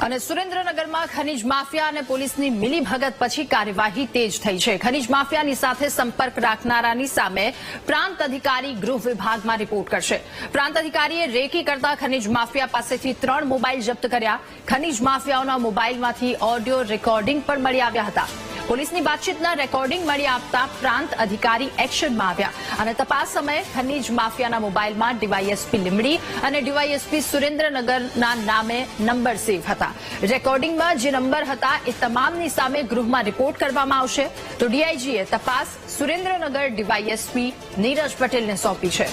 અને સુરેન્દ્રનગરમાં ખનીજ માફિયા અને પોલીસની મિલીભગત પછી કાર્યવાહી તેજ થઈ છે. ખનીજ માફિયાની સાથે સંપર્ક રાખનારાની સામે પ્રાંત અધિકારી ગૃહ વિભાગમાં રિપોર્ટ કરશે. પ્રાંત અધિકારીએ રેકી કરતા ખનીજ માફિયા પાસેથી ત્રણ મોબાઈલ જપ્ત કર્યા. ખનીજ માફિયાઓના મોબાઈલમાંથી ઓડિયો રેકોર્ડિંગ પણ મળી આવ્યા હતા. પોલીસની બાતચીતના રેકોર્ડિંગ મળી આપતા પ્રાંત અધિકારી એક્શનમાં આવ્યા. અને તપાસ સમયે ખનીજ માફિયાના મોબાઈલમાં ડીવાયએસપી લીમડી અને ડીવાયએસપી સુરેન્દ્રનગરના નામે નંબર સેવ હતા. રેકોર્ડિંગમાં જે નંબર હતા એ તમામની સામે ગૃહમાં રિપોર્ટ કરવામાં આવશે. તો ડીઆઈજીએ તપાસ સુરેન્દ્રનગર ડીવાયએસપી નીરજ પટેલને સોંપી છે.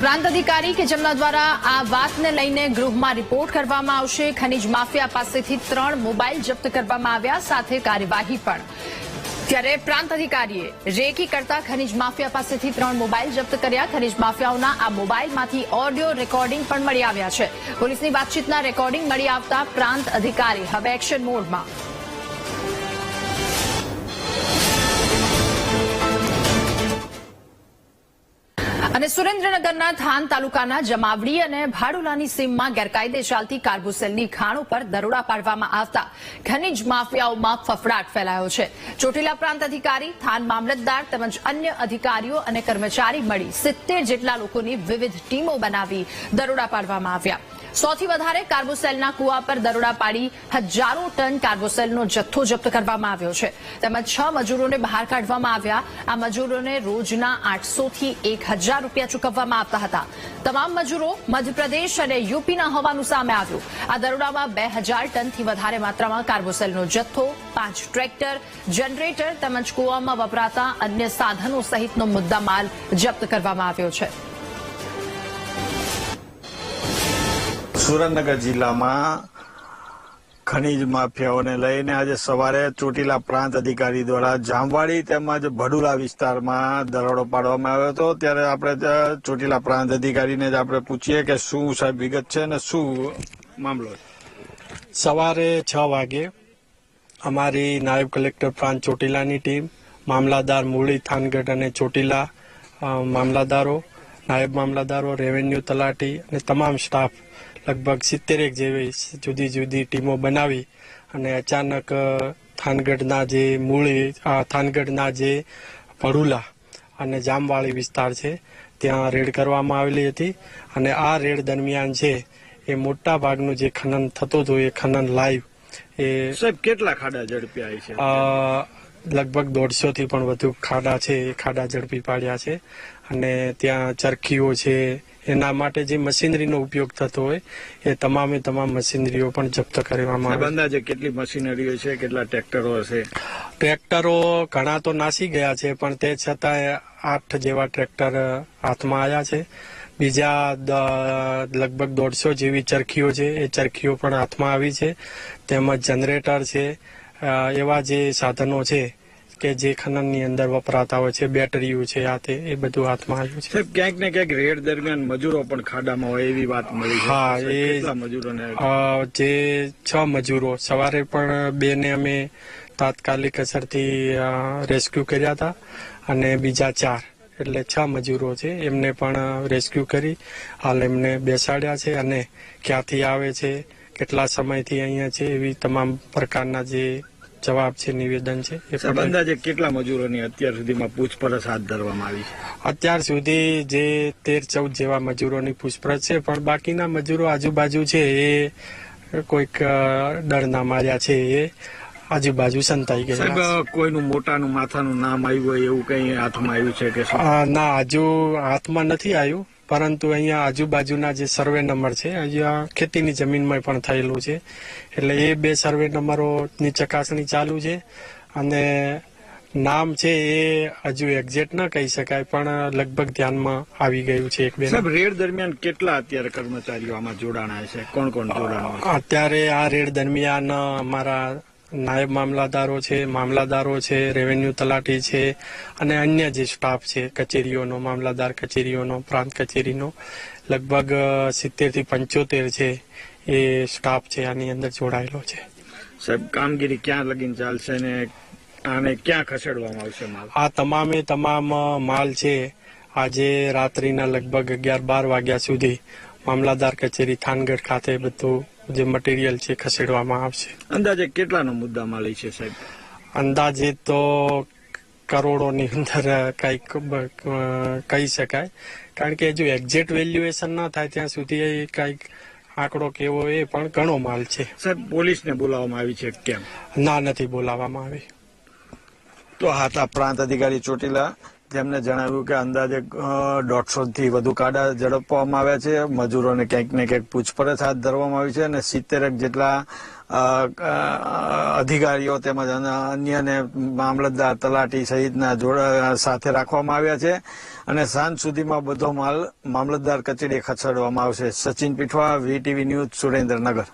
પ્રાંત અધિકારી કે જેમના દ્વારા આ વાતને લઈને ગૃહમાં રિપોર્ટ કરવામાં આવશે. ખનીજ માફિયા પાસેથી ત્રણ મોબાઈલ જપ્ત કરવામાં આવ્યા, સાથે કાર્યવાહી પણ. ત્યારે પ્રાંત અધિકારીએ રેકી કરતા ખનીજ માફિયા પાસેથી ત્રણ મોબાઈલ જપ્ત કર્યા. ખનીજ માફિયાઓના આ મોબાઈલમાંથી ઓડિયો રેકોર્ડિંગ પણ મળી આવ્યા છે. પોલીસની વાતચીતના રેકોર્ડિંગ મળી આવતા પ્રાંત અધિકારી હવે એક્શન મોડમાં. અને સુરેન્દ્રનગરના થાન તાલુકાના જમાવડી અને ભાડુલાની સીમમાં ગેરકાયદે ચાલતી કાર્બોસેલની ખાણો પર દરોડા પાડવામાં આવતા ખનીજ માફિયાઓમાં ફફડાટ ફેલાયો છે. ચોટીલા પ્રાંત અધિકારી, થાન મામલતદાર તેમજ અન્ય અધિકારીઓ અને કર્મચારી મળી સિત્તેર જેટલા લોકોની વિવિધ ટીમો બનાવી દરોડા પાડવામાં આવ્યા. સૌથી વધારે કાર્બોસેલના કુવા પર દરોડા પાડી હજારો ટન કાર્બોસેલનો જથ્થો જપ્ત કરવામાં આવ્યો છે. તેમજ છ મજૂરોને બહાર કાઢવામાં આવ્યા. આ મજૂરોને રોજના આઠસોથી એક હજાર રૂપિયા ચૂકવવામાં આવતા હતા. તમામ મજૂરો મધ્યપ્રદેશ અને યુપીના હોવાનું સામે આવ્યું. આ દરોડામાં બે હજાર ટનથી વધારે માત્રામાં કાર્બોસેલનો જથ્થો, પાંચ ટ્રેક્ટર, જનરેટર તેમજ કુવામાં વપરાતા અન્ય સાધનો સહિતનો મુદ્દામાલ જપ્ત કરવામાં આવ્યો છે. સુરેન્દ્રનગર જિલ્લામાં ખનીજ માફિયાઓને લઈને આજે સવારે ચોટીલા પ્રાંત અધિકારી દ્વારા જામવાડી તેમજ ભડુલા વિસ્તારમાં દરોડો પાડવામાં આવ્યો હતો. ત્યારે આપણે ચોટીલા પ્રાંત અધિકારીને જ આપણે પૂછીએ કે શું સાહેબ વિગત છે અને શું મામલો સવારે છ વાગે અમારી નાયબ કલેક્ટર પ્રાંત ચોટીલાની ટીમ, મામલાદાર મૂળી થાનગઢ અને ચોટીલા મામલાદારો, નાયબ મામલાદારો, રેવન્યુ તલાટી અને તમામ સ્ટાફ લગભગ સિત્તેરેક જેવી જુદી જુદી ટીમો બનાવી અને અચાનક થાનગઢના જે મૂળી થાનગઢના જે ભડુલા અને જામવાળી વિસ્તાર છે ત્યાં રેડ કરવામાં આવેલી હતી અને આ રેડ દરમિયાન છે એ મોટા ભાગનું જે ખનન થતું હતું એ ખનન લાઈવ એ સાહેબ કેટલા ખાડા ઝડપ્યા છે? લગભગ દોઢસો થી પણ વધુ ખાડા છે એ ખાડા ઝડપી પાડ્યા છે અને ત્યાં ચરખીઓ છે એના માટે જે મશીનરીનો ઉપયોગ થતો હોય એ તમામે તમામ મશીનરીઓ પણ જપ્ત કરવામાં આવે. અંદાજે કેટલી મશીનરીઓ છે કેટલા ટ્રેક્ટરો હશે? ટ્રેક્ટરો ઘણા તો નાસી ગયા છે પણ તે છતાંય આઠ જેવા ટ્રેક્ટર હાથમાં આવ્યા છે. બીજા લગભગ દોઢસો જેવી ચરખીઓ છે એ ચરખીઓ પણ હાથમાં આવી છે. તેમજ જનરેટર છે. એવા જે સાધનો છે કે જે ખનનની અંદર વપરાતા હોય છે બેટરીઓ છે આ તે એ બધું હાથમાં આવ્યું છે. ક્યાંક ને ક્યાંક રેડ દરમિયાન મજૂરો પણ ખાડામાં હોય એવી વાત મળી હા, એ- મજૂરોને જે છ મજૂરો સવારે પણ બે ને અમે તાત્કાલિક અસરથી રેસ્ક્યુ કર્યા હતા અને બીજા ચાર એટલે છ મજૂરો છે એમને પણ રેસ્ક્યુ કરી હાલ એમને બેસાડ્યા છે અને ક્યાંથી આવે છે કેટલા સમયથી અહીંયા છે એવી તમામ પ્રકારના જે જવાબ છે નિવેદન છે એ અંદાજે કેટલા મજૂરોની અત્યાર સુધીમાં પૂછપરછ હાથ ધરવામાં આવી છે? અત્યાર સુધી જે તેર ચૌદ જેવા મજૂરોની પૂછપરછ છે પણ બાકીના મજૂરો આજુબાજુ છે એ કોઈક ડરના માર્યા છે એ આજુબાજુ સંતાઈ ગયા કોઈનું મોટાનું માથાનું નામ આવ્યું હોય એવું કઈ હાથમાં આવ્યું છે કે ના હજુ હાથમાં નથી આવ્યું. પરંતુ અહીંયા આજુબાજુના જે સર્વે નંબર છે અહીંયા ખેતીની જમીનમાં પણ થયેલું છે. એટલે એ બે સર્વે નંબરોની ચકાસણી ચાલુ છે અને નામ છે એ હજુ એક્ઝેક્ટ ન કહી શકાય પણ લગભગ ધ્યાનમાં આવી ગયું છે એક બે સાહેબ રેડ દરમિયાન કેટલા અત્યારે કર્મચારીઓ આમાં જોડાણા છે કોણ કોણ જોડાણા અત્યારે આ રેડ દરમિયાન અમારા નાયબ મામલાદારો છે મામલાદારો છે રેવન્યુ તલાટી છે અને અન્ય જે સ્ટાફ છે કચેરીઓનો મામલાદાર કચેરીઓનો પ્રાંત કચેરીનો લગભગ સિત્તેરથી પંચોતેર છે એ સ્ટાફ છે આની અંદર જોડાયેલો છે. સાહેબ કામગીરી ક્યાં લગીન ચાલશે ને આને ક્યાં ખસેડવામાં આવશે માલ? આ તમામે તમામ માલ છે. આજે રાત્રિના લગભગ અગિયાર બાર વાગ્યા સુધી મામલાદાર કચેરી થાનગઢ ખાતે બધું જે મટીરિયલ છે ખસેડવામાં આવશે. અંદાજે કેટલાનો મુદ્દા મળી છે સાહેબ? અંદાજે તો કરોડોની અંદર કંઈક કહી શકાય. કારણ કે હજુ એક્ઝેક્ટ વેલ્યુએશન ના થાય ત્યાં સુધી કંઈક આંકડો કેવો એ પણ ઘણો માલ છે. સાહેબ પોલીસને બોલાવવામાં આવી છે કેમ? ના નથી બોલાવવામાં આવી. તો આ પ્રાંત અધિકારી ચોટીલા જેમને જણાવ્યું કે અંદાજે દોઢસો થી વધુ કાડા ઝડપવામાં આવ્યા છે. મજૂરોને ક્યાંક ને ક્યાંક પૂછપરછ હાથ ધરવામાં આવી છે અને સિત્તેરક જેટલા અધિકારીઓ તેમજ અન- અન્યને મામલતદાર તલાટી સહિતના જોડા, સાથે રાખવામાં આવ્યા છે. અને સાંજ સુધીમાં બધો માલ મામલતદાર કચેરીએ ખસેડવામાં આવશે. Sachin Pithva, VTV news Surendranagar.